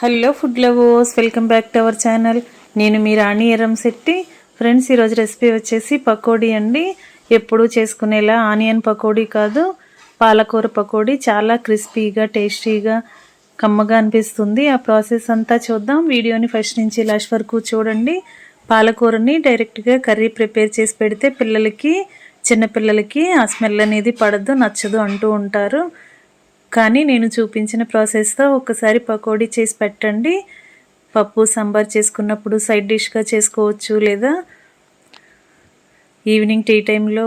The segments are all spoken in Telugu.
Hello food lovers welcome back to our channel. నేను మీ రాణి ఎరం శెట్టి. ఫ్రెండ్స్ ఈరోజు రెసిపీ వచ్చేసి పకోడీ అండి. ఎప్పుడూ చేసుకునేలా ఆనియన్ పకోడీ కాదు పాలకూర పకోడీ చాలా క్రిస్పీగా టేస్టీగా కమ్మగా అనిపిస్తుంది. ఆ ప్రాసెస్ అంతా చూద్దాం. వీడియోని ఫస్ట్ నుంచి లాస్ట్ వరకు చూడండి. పాలకూరని డైరెక్ట్గా కర్రీ ప్రిపేర్ చేసి పెడితే పిల్లలకి చిన్నపిల్లలకి ఆ స్మెల్ అనేది పడద్దు నచ్చదు అంటూ ఉంటారు. కానీ నేను చూపించిన ప్రాసెస్తో ఒకసారి పకోడీ చేసి పెట్టండి. పప్పు సాంబార్ చేసుకున్నప్పుడు సైడ్ డిష్గా చేసుకోవచ్చు లేదా? ఈవినింగ్ టీ టైంలో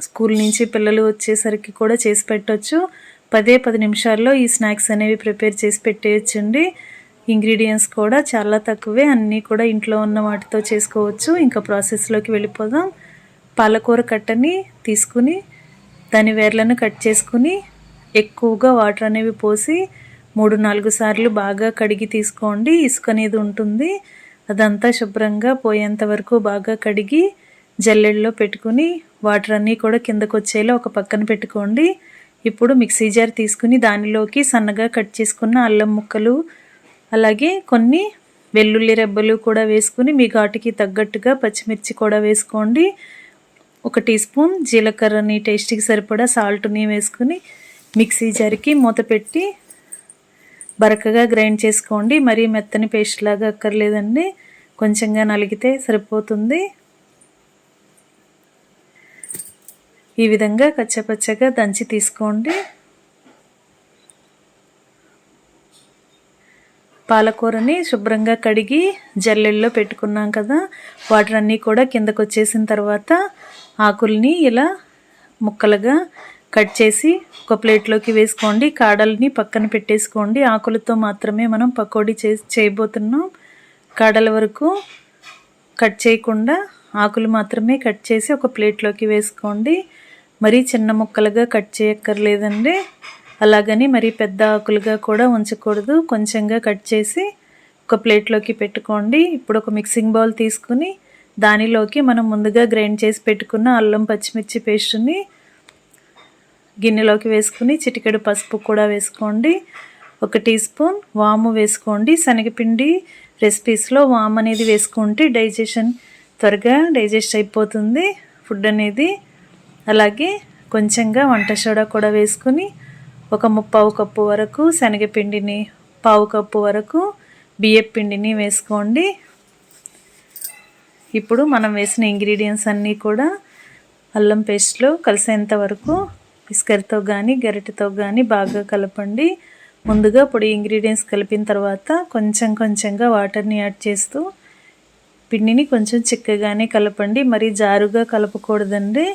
స్కూల్ నుంచి పిల్లలు వచ్చేసరికి కూడా చేసి పెట్టవచ్చు పదే పది నిమిషాల్లో ఈ స్నాక్స్ అనేవి ప్రిపేర్ చేసి పెట్టేయచ్చండి. ఇంగ్రీడియంట్స్ కూడా చాలా తక్కువే. అన్నీ కూడా ఇంట్లో ఉన్న వాటితో చేసుకోవచ్చు. ఇంకా ప్రాసెస్లోకి వెళ్ళిపోదాం. పాలకూర కట్టని తీసుకుని దాని వేర్లను కట్ చేసుకుని ఎక్కువగా వాటర్ అనేవి పోసి మూడు నాలుగు సార్లు బాగా కడిగి తీసుకోండి. ఇసుక అనేది ఉంటుంది. అదంతా శుభ్రంగా పోయేంత వరకు బాగా కడిగి జల్లెడలో పెట్టుకుని వాటర్ అన్నీ కూడా కిందకు వచ్చేలా ఒక పక్కన పెట్టుకోండి. ఇప్పుడు మిక్సీ జార్ తీసుకుని దానిలోకి సన్నగా కట్ చేసుకున్న అల్లం ముక్కలు అలాగే కొన్ని వెల్లుల్లి రెబ్బలు కూడా వేసుకుని మీ ఘాటుకి తగ్గట్టుగా పచ్చిమిర్చి కూడా వేసుకోండి. ఒక టీ స్పూన్ జీలకర్రని టేస్ట్కి సరిపడా సాల్ట్ని వేసుకుని మిక్సీ జారికి మూత పెట్టి బరకగా గ్రైండ్ చేసుకోండి. మరీ మెత్తని పేస్ట్ లాగా అక్కర్లేదండి. కొంచెంగా నలిగితే సరిపోతుంది. ఈ విధంగా కచ్చపచ్చగా దంచి తీసుకోండి. పాలకూరని శుభ్రంగా కడిగి జల్లెల్లో పెట్టుకున్నాం కదా వాటర్ అన్నీ కూడా కిందకు వచ్చేసిన తర్వాత ఆకుల్ని ఇలా ముక్కలుగా కట్ చేసి ఒక ప్లేట్లోకి వేసుకోండి. కాడల్ని పక్కన పెట్టేసుకోండి. ఆకులతో మాత్రమే మనం పకోడీ చేసి చేయబోతున్నాం. కాడల వరకు కట్ చేయకుండా ఆకులు మాత్రమే కట్ చేసి ఒక ప్లేట్లోకి వేసుకోండి. మరీ చిన్న ముక్కలుగా కట్ చేయక్కర్లేదండి. అలాగని మరీ పెద్ద ఆకులుగా కూడా ఉంచకూడదు. కొంచెంగా కట్ చేసి ఒక ప్లేట్లోకి పెట్టుకోండి. ఇప్పుడు ఒక మిక్సింగ్ బౌల్ తీసుకుని దానిలోకి మనం ముందుగా గ్రైండ్ చేసి పెట్టుకున్న అల్లం పచ్చిమిర్చి పేస్ట్ని గిన్నెలోకి వేసుకుని చిటికెడు పసుపు కూడా వేసుకోండి. ఒక టీ స్పూన్ వాము వేసుకోండి. శనగపిండి రెసిపీస్లో వామ్ అనేది వేసుకుంటే డైజెషన్ త్వరగా డైజెస్ట్ అయిపోతుంది ఫుడ్ అనేది. అలాగే కొంచెంగా వంట సోడా కూడా వేసుకుని ఒక ముప్పావు కప్పు వరకు శనగపిండిని పావు కప్పు వరకు బియ్యం పిండిని వేసుకోండి. ఇప్పుడు మనం వేసిన ఇంగ్రీడియంట్స్ అన్నీ కూడా అల్లం పేస్ట్లో కలిసేంత వరకు విస్కర్తో కానీ గరిటెతో కానీ బాగా కలపండి. ముందుగా పొడి ఇంగ్రీడియంట్స్ కలిపిన తర్వాత కొంచెం కొంచెంగా వాటర్ని యాడ్ చేస్తూ పిండిని కొంచెం చిక్కగానే కలపండి. మరి జారుగా కలపకూడదండి.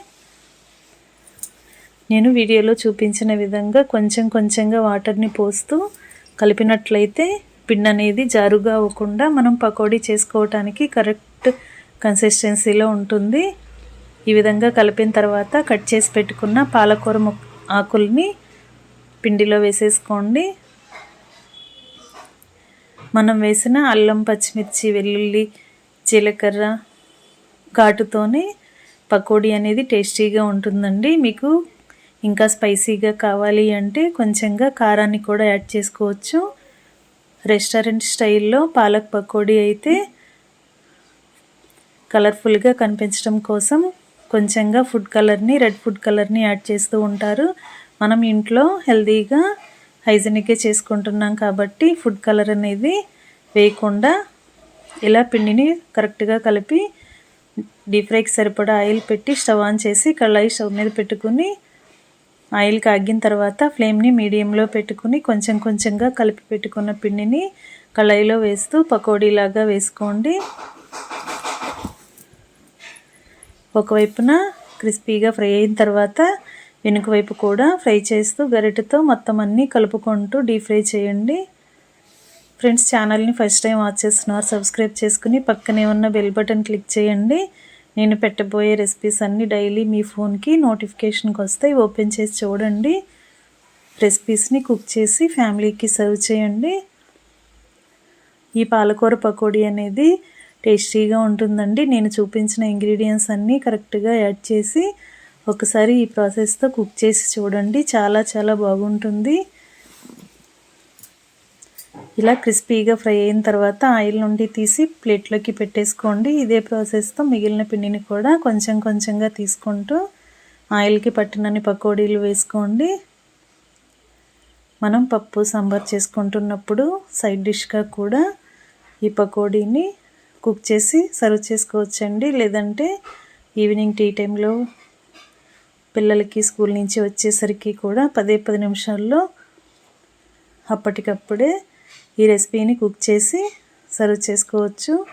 నేను వీడియోలో చూపించిన విధంగా కొంచెం కొంచెంగా వాటర్ని పోస్తూ కలిపినట్లయితే పిండి అనేది జారుగా అవ్వకుండా మనం పకోడీ చేసుకోవటానికి కరెక్ట్ కన్సిస్టెన్సీలో ఉంటుంది. ఈ విధంగా కలిపిన తర్వాత కట్ చేసి పెట్టుకున్న పాలకూర ముక్ ఆకుల్ని పిండిలో వేసేసుకోండి. మనం వేసిన అల్లం పచ్చిమిర్చి వెల్లుల్లి జీలకర్ర ఘాటుతోనే పకోడీ అనేది టేస్టీగా ఉంటుందండి. మీకు ఇంకా స్పైసీగా కావాలి అంటే కొంచెంగా కారాన్ని కూడా యాడ్ చేసుకోవచ్చు. రెస్టారెంట్ స్టైల్లో పాలక్ పకోడీ అయితే కలర్ఫుల్గా కనిపించడం కోసం కొంచెంగా ఫుడ్ కలర్ని రెడ్ ఫుడ్ కలర్ని యాడ్ చేస్తూ ఉంటారు. మనం ఇంట్లో హెల్తీగా హైజెనిక్గా చేసుకుంటున్నాం కాబట్టి ఫుడ్ కలర్ అనేది వేయకుండా ఇలా పిండిని కరెక్ట్గా కలిపి డీప్ ఫ్రైకి సరిపడా ఆయిల్ పెట్టి స్టవ్ ఆన్ చేసి కళాయి స్టవ్ మీద పెట్టుకుని ఆయిల్ కాగిన తర్వాత ఫ్లేమ్ని మీడియంలో పెట్టుకుని కొంచెం కొంచెంగా కలిపి పెట్టుకున్న పిండిని కళాయిలో వేస్తూ పకోడీలాగా వేసుకోండి. ఒకవైపున క్రిస్పీగా ఫ్రై అయిన తర్వాత వెనుక వైపు కూడా ఫ్రై చేస్తూ గరిటెతో మొత్తం అన్నీ కలుపుకుంటూ డీప్ ఫ్రై చేయండి. ఫ్రెండ్స్ ఛానల్ని ఫస్ట్ టైం వాచ్ చేస్తున్నారు సబ్స్క్రైబ్ చేసుకుని పక్కనే ఉన్న బెల్ బటన్ క్లిక్ చేయండి. నేను పెట్టబోయే రెసిపీస్ అన్నీ డైలీ మీ ఫోన్కి నోటిఫికేషన్కి వస్తాయి. ఓపెన్ చేసి చూడండి. రెసిపీస్ని కుక్ చేసి ఫ్యామిలీకి సర్వ్ చేయండి. ఈ పాలకూర పకోడీ అనేది టేస్టీగా ఉంటుందండి. నేను చూపించిన ఇంగ్రీడియంట్స్ అన్నీ కరెక్ట్గా యాడ్ చేసి ఒకసారి ఈ ప్రాసెస్తో కుక్ చేసి చూడండి. చాలా చాలా బాగుంటుంది. ఇలా క్రిస్పీగా ఫ్రై అయిన తర్వాత ఆయిల్ నుండి తీసి ప్లేట్లోకి పెట్టేసుకోండి. ఇదే ప్రాసెస్తో మిగిలిన పిండిని కూడా కొంచెం కొంచెంగా తీసుకుంటూ ఆయిల్కి పట్టినన్ని పకోడీలు వేసుకోండి. మనం పప్పు సాంబార్ చేసుకుంటున్నప్పుడు సైడ్ డిష్గా కూడా ఈ పకోడీని కుక్ చేసి సర్వ్ చేసుకోవచ్చండి. లేదంటే ఈవినింగ్ టీ టైంలో పిల్లలకి స్కూల్ నుంచి వచ్చేసరికి కూడా పదే పది నిమిషాల్లో అప్పటికప్పుడే ఈ రెసిపీని కుక్ చేసి సర్వ్ చేసుకోవచ్చు.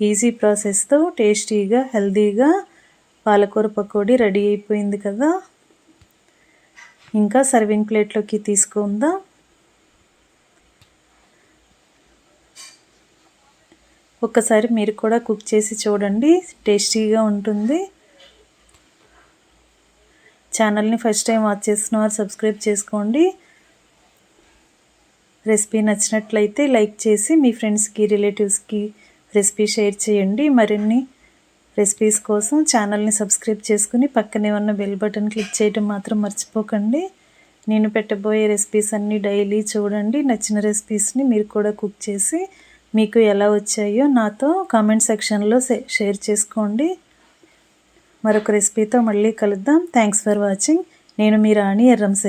ఈజీ ప్రాసెస్తో టేస్టీగా హెల్తీగా పాలకూర పకోడీ రెడీ అయిపోయింది కదా. ఇంకా సర్వింగ్ ప్లేట్లోకి తీసుకుందాం. ఒక్కసారి మీరు కూడా కుక్ చేసి చూడండి. టేస్టీగా ఉంటుంది. ఛానల్ని ఫస్ట్ టైం వాచ్ చేసిన వారు సబ్స్క్రైబ్ చేసుకోండి. రెసిపీ నచ్చినట్లయితే లైక్ చేసి మీ ఫ్రెండ్స్కి రిలేటివ్స్కి రెసిపీ షేర్ చేయండి. మరిన్ని రెసిపీస్ కోసం ఛానల్ని సబ్స్క్రైబ్ చేసుకుని పక్కనే ఉన్న బెల్ బటన్ క్లిక్ చేయడం మాత్రం మర్చిపోకండి. నేను పెట్టబోయే రెసిపీస్ అన్నీ డైలీ చూడండి. నచ్చిన రెసిపీస్ని మీరు కూడా కుక్ చేసి మీకు ఎలా వచ్చాయో నాతో కామెంట్ సెక్షన్లో షేర్ చేసుకోండి. మరొక రెసిపీతో మళ్ళీ కలుద్దాం. థ్యాంక్స్ ఫర్ వాచింగ్ నేను మీ రాణి ఎర్రంశెట్టి